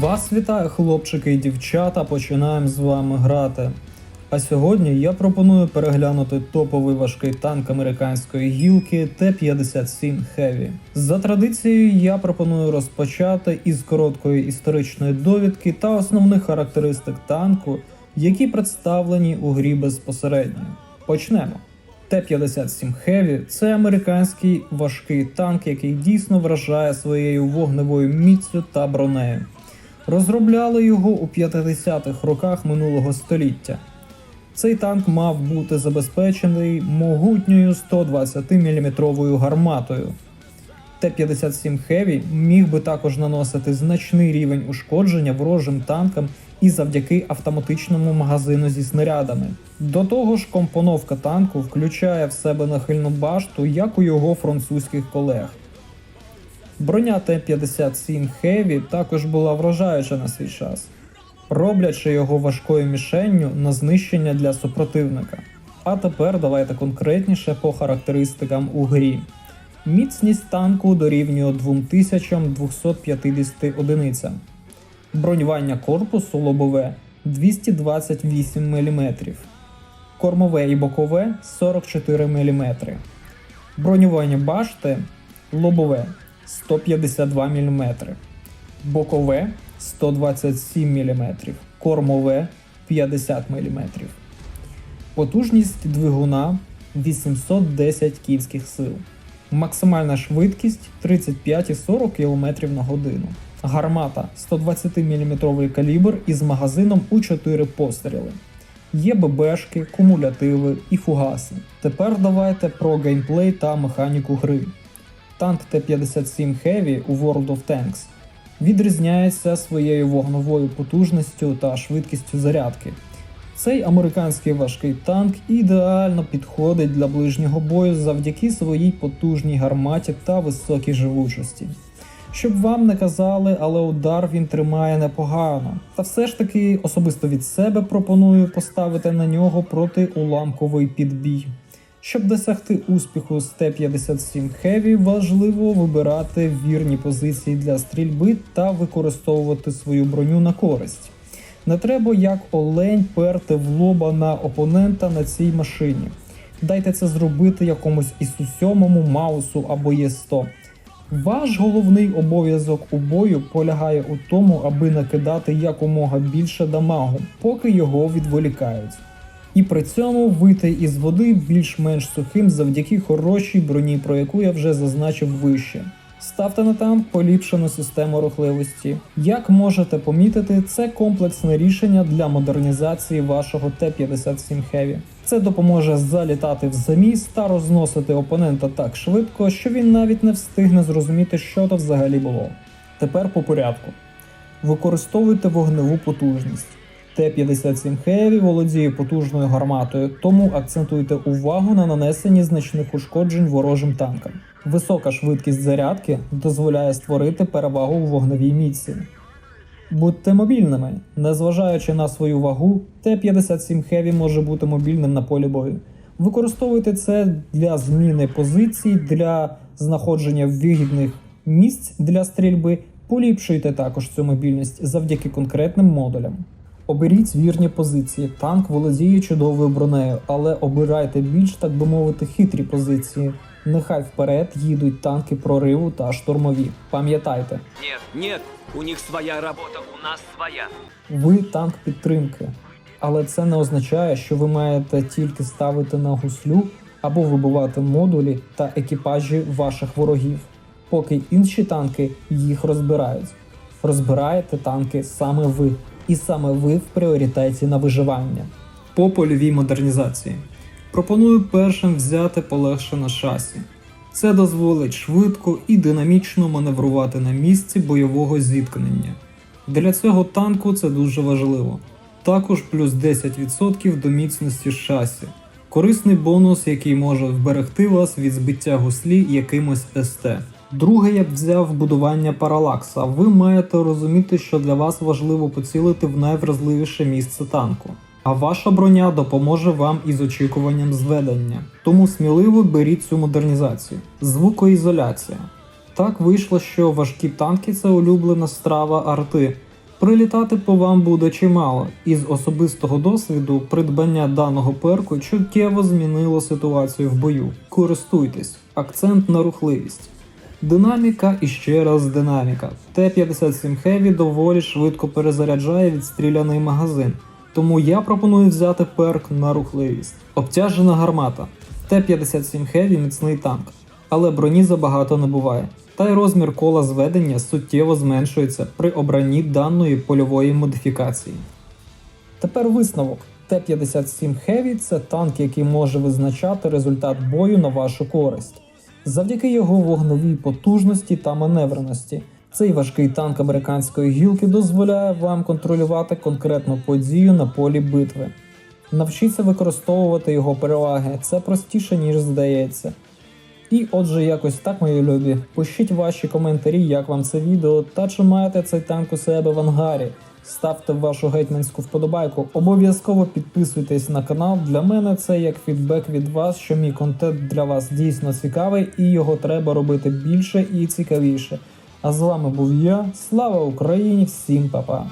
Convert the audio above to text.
Вас вітає хлопчики і дівчата, починаємо з вами грати. А сьогодні я пропоную переглянути топовий важкий танк американської гілки Т-57 Heavy. За традицією, я пропоную розпочати із короткої історичної довідки та основних характеристик танку, які представлені у грі безпосередньо. Почнемо. Т-57 Heavy – це американський важкий танк, який дійсно вражає своєю вогневою міцю та бронею. Розробляли його у 50-х роках минулого століття. Цей танк мав бути забезпечений могутньою 120 мм гарматою. Т-57 Heavy міг би також наносити значний рівень ушкодження ворожим танкам і завдяки автоматичному магазину зі снарядами. До того ж, компоновка танку включає в себе нахильну башту, як у його французьких колег. Броня Т-57 Heavy також була вражаюча на свій час, роблячи його важкою мішенню на знищення для супротивника. А тепер давайте конкретніше по характеристикам у грі. Міцність танку дорівнює 2250 одиницям. Бронювання корпусу лобове 228 мм. Кормове і бокове 44 мм. Бронювання башти лобове 152 мм. Бокове 127 мм. Кормове 50 мм. Потужність двигуна 810 кінських сил. Максимальна швидкість 35,40 км на годину. Гармата 120 мм калібр із магазином у 4 постріли. Є ББшки, кумулятиви і фугаси. Тепер давайте про геймплей та механіку гри. Танк Т-57 Heavy у World of Tanks відрізняється своєю вогновою потужністю та швидкістю зарядки. Цей американський важкий танк ідеально підходить для ближнього бою завдяки своїй потужній гарматі та високій живучості. Щоб вам не казали, але удар він тримає непогано. Та все ж таки особисто від себе пропоную поставити на нього протиуламковий підбій. Щоб досягти успіху з Т-57 Heavy, важливо вибирати вірні позиції для стрільби та використовувати свою броню на користь. Не треба як олень перти в лоба на опонента на цій машині. Дайте це зробити якомусь Ісу 7 Маусу або Є100. Ваш головний обов'язок у бою полягає у тому, аби накидати якомога більше дамагу, поки його відволікають. І при цьому вийти із води більш-менш сухим завдяки хорошій броні, про яку я вже зазначив вище. Ставте на танк поліпшену систему рухливості. Як можете помітити, це комплексне рішення для модернізації вашого Т-57 Heavy. Це допоможе залітати в заміс та розносити опонента так швидко, що він навіть не встигне зрозуміти, що то взагалі було. Тепер по порядку. Використовуйте вогневу потужність. Т-57 Heavy володіє потужною гарматою, тому акцентуйте увагу на нанесенні значних ушкоджень ворожим танкам. Висока швидкість зарядки дозволяє створити перевагу у вогневій міці. Будьте мобільними. Незважаючи на свою вагу, Т-57 Heavy може бути мобільним на полі бою. Використовуйте це для зміни позицій, для знаходження вигідних місць для стрільби. Поліпшуйте також цю мобільність завдяки конкретним модулям. Оберіть вірні позиції. Танк володіє чудовою бронею, але обирайте більш, так би мовити, хитрі позиції. Нехай вперед їдуть танки прориву та штурмові. Пам'ятайте, Нет, нет, у них своя работа, у нас своя. ви танк підтримки. Але це не означає, що ви маєте тільки ставити на гуслю або вибивати модулі та екіпажі ваших ворогів, поки інші танки їх розбирають. Розбираєте танки саме ви, і саме ви в пріоритеті на виживання. По польовій модернізації. Пропоную першим взяти полегшене шасі. Це дозволить швидко і динамічно маневрувати на місці бойового зіткнення. Для цього танку це дуже важливо. Також плюс 10% до міцності шасі. Корисний бонус, який може вберегти вас від збиття гуслі якимось СТ. Друге, я б взяв вбудування паралакса. Ви маєте розуміти, що для вас важливо поцілити в найвразливіше місце танку. А ваша броня допоможе вам із очікуванням зведення. Тому сміливо беріть цю модернізацію. Звукоізоляція. Так вийшло, що важкі танки це улюблена страва арти. Прилітати по вам буде чимало, і з особистого досвіду придбання даного перку чуттєво змінило ситуацію в бою. Користуйтесь, акцент на рухливість. Динаміка і ще раз динаміка. Т-57 Heavy доволі швидко перезаряджає відстріляний магазин, тому я пропоную взяти перк на рухливість. Обтяжена гармата. Т-57 Heavy міцний танк, але броні забагато не буває. Та й розмір кола зведення суттєво зменшується при обранні даної польової модифікації. Тепер висновок. Т-57 Heavy – це танк, який може визначати результат бою на вашу користь. Завдяки його вогновій потужності та маневреності. Цей важкий танк американської гілки дозволяє вам контролювати конкретну подію на полі битви. Навчіться використовувати його переваги, це простіше, ніж здається. І отже, якось так, мої любі. Пишіть ваші коментарі, як вам це відео, та чи маєте цей танк у себе в ангарі. Ставте вашу гетьманську вподобайку. Обов'язково підписуйтесь на канал. Для мене це як фідбек від вас, що мій контент для вас дійсно цікавий і його треба робити більше і цікавіше. А з вами був я. Слава Україні! Всім па-па!